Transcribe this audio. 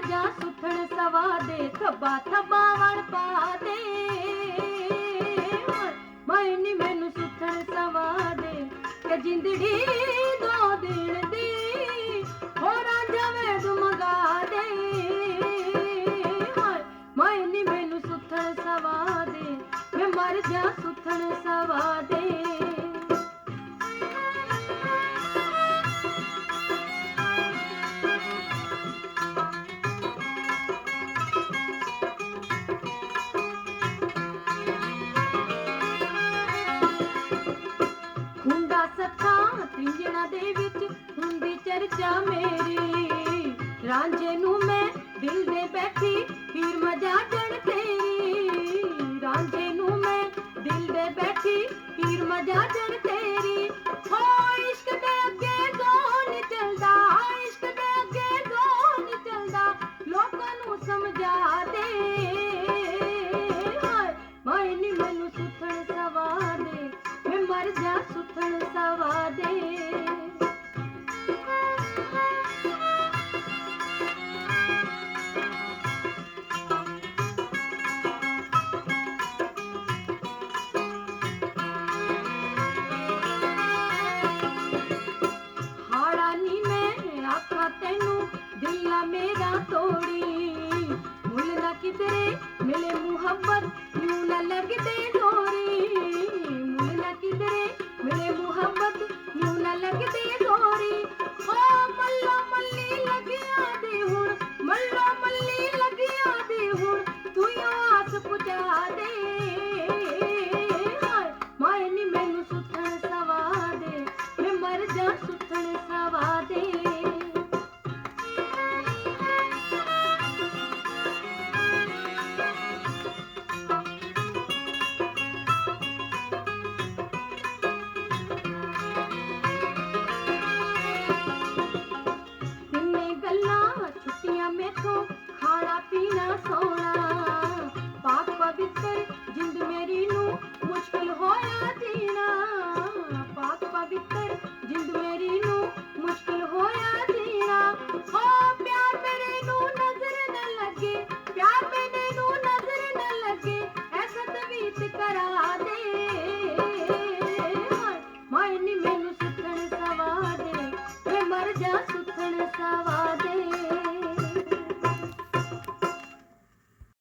ਸਵਾ ਦੇ, ਥੱਬਾ ਥੱਬਾ ਵੜ ਪਾ ਦੇ। ਮੈਂ ਮੈਨੂੰ ਸੁੱਥਣ ਸਵਾ ਦੇ, ਕਿ ਜਿੰਦੜੀ ਦੋ ਦਿਨ ਦੀ, ਹੋਰਾਂ ਜਾਵੇ ਤੂੰ ਮੰਗਾ ਦੇ। ਮੈਨੀ ਮੈਨੂੰ ਸੁੱਥਣ ਸਵਾ ਦੇ, ਮੈਂ ਮਰ ਜਾ ਸੁੱਥਣ ਸਵਾ ਦੇ। ਹੁੰਦਾ ਸੱਥਾ ਦੇ ਵਿੱਚ ਹੁੰਦੀ ਚਰਚਾ ਮੇਰੀ। ਰਾਂਝੇ ਨੂੰ ਮੈਂ ਦਿਲ ਦੇ ਬੈਠੀ ਹੀਰ ਮਜਾ ਜਣ ਤੇਰੀ। ਰਾਂਝੇ ਨੂੰ ਮੈਂ ਦਿਲ ਦੇ ਬੈਠੀ ਹੀਰ ਮਜਾ ਜਣ ਜਾ ਸੁੱਥਣ ਸਵਾ ਦੇ ਮੈਂ ਆਖਾਂ ਤੈਨੂੰ ਦਿਲਾ ਮੇਰਾ ਤੋੜੀ। ਜਾ ਸੁੱਥਣ ਸਵਾ ਦੇ ਜਿੰਦ ਮੇਰੀ ਨੂੰ ਮੁਸ਼ਕਿਲ ਹੋਇਆ ਜੀਣਾ। ਹੋ ਪਿਆਰ ਮੇਰੇ ਨੂੰ ਨਜ਼ਰ ਨਾ ਲੱਗੇ, ਪਿਆਰ ਮੇਰੇ ਨੂੰ ਨਜ਼ਰ ਨਾ ਲੱਗੇ ਐਸਾ ਤਵੀਤ ਕਰਾ ਦੇ। ਹਾਏ ਮੈਨੂੰ ਸੁੱਥਣ ਸਵਾ ਦੇ, ਮੈਂ ਮਰ ਜਾ ਸੁੱਥਣ ਸਵਾ